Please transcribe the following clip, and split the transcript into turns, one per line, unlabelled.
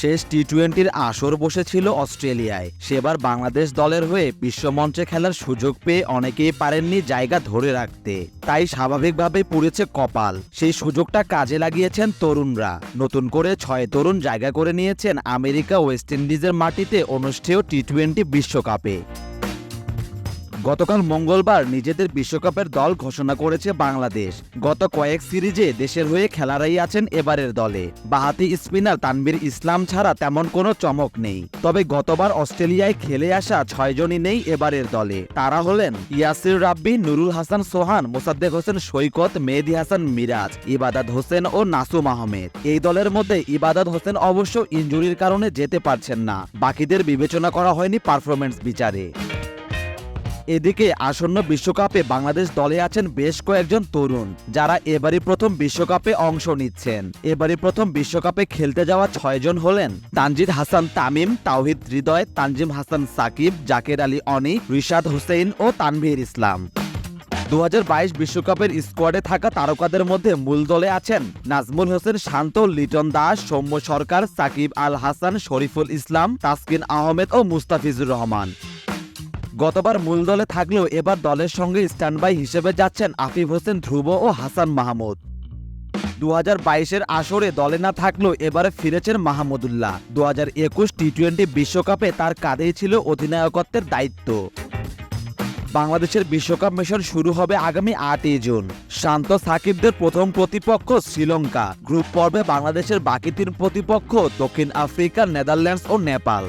শেষ টি টোয়েন্টির আসর বসেছিল অস্ট্রেলিয়ায়। সেবার বাংলাদেশ দলের হয়ে বিশ্বমঞ্চে খেলার সুযোগ পেয়ে অনেকেই পারেননি জায়গা ধরে রাখতে। তাই স্বাভাবিকভাবে পুড়েছে কপাল। সেই সুযোগটা কাজে লাগিয়েছেন তরুণরা। নতুন করে ছয় তরুণ জায়গা করে নিয়েছেন আমেরিকা ওয়েস্ট ইন্ডিজের মাটিতে অনুষ্ঠেয় টি টোয়েন্টি বিশ্বকাপে। গতকাল মঙ্গলবার নিজেদের বিশ্বকাপের দল ঘোষণা করেছে বাংলাদেশ। গত কয়েক সিরিজে দেশের হয়ে খেলারাই আছেন এবারের দলে। বাহাতি স্পিনার তানবীর ইসলাম ছাড়া তেমন কোনো চমক নেই। তবে গতবার অস্ট্রেলিয়ায় খেলে আসা ছয়জনই নেই এবারের দলে। তারা হলেন ইয়াসির রাব্বি, নুরুল হাসান সোহান, মোসাদ্দেক হোসেন সৈকত, মেহেদি হাসান মিরাজ, ইবাদাত হোসেন ও নাসুম আহমেদ। এই দলের মধ্যে ইবাদাত হোসেন অবশ্য ইনজুরির কারণে যেতে পারছেন না। বাকিদের বিবেচনা করা হয়নি পারফরমেন্স বিচারে। এদিকে আসন্ন বিশ্বকাপে বাংলাদেশ দলে আছেন বেশ কয়েকজন তরুণ, যারা এবারই প্রথম বিশ্বকাপে অংশ নিচ্ছেন। এবারই প্রথম বিশ্বকাপে খেলতে যাওয়া ছয়জন হলেন তানজিদ হাসান তামিম, তাওহিদ হৃদয়, তানজিম হাসান সাকিব, জাকের আলী অনি, রিশাদ হুসেইন ও তানভীর ইসলাম। দু বিশ্বকাপের স্কোয়াডে থাকা তারকাদের মধ্যে মূল দলে আছেন নাজমুল হোসেন শান্ত, লিটন দাস, সৌম্য সরকার, সাকিব আল হাসান, শরীফুল ইসলাম, তাসকিন আহমেদ ও মুস্তাফিজুর রহমান। গতবার মূল দলে থাকলেও এবার দলের সঙ্গে স্ট্যান্ডবাই হিসেবে যাচ্ছেন আফিফ হোসেন ধ্রুব ও হাসান মাহমুদ। দু হাজার বাইশের আসরে দলে না থাকলেও এবারে ফিরেছেন মাহমুদুল্লাহ। দু হাজার একুশ টি টোয়েন্টি বিশ্বকাপে তার কাঁধেই ছিল অধিনায়কত্বের দায়িত্ব। বাংলাদেশের বিশ্বকাপ মিশন শুরু হবে আগামী আটই জুন। শান্ত সাকিবদের প্রথম প্রতিপক্ষ শ্রীলঙ্কা। গ্রুপ পর্বে বাংলাদেশের বাকি তিন প্রতিপক্ষ দক্ষিণ আফ্রিকা, নেদারল্যান্ডস ও নেপাল।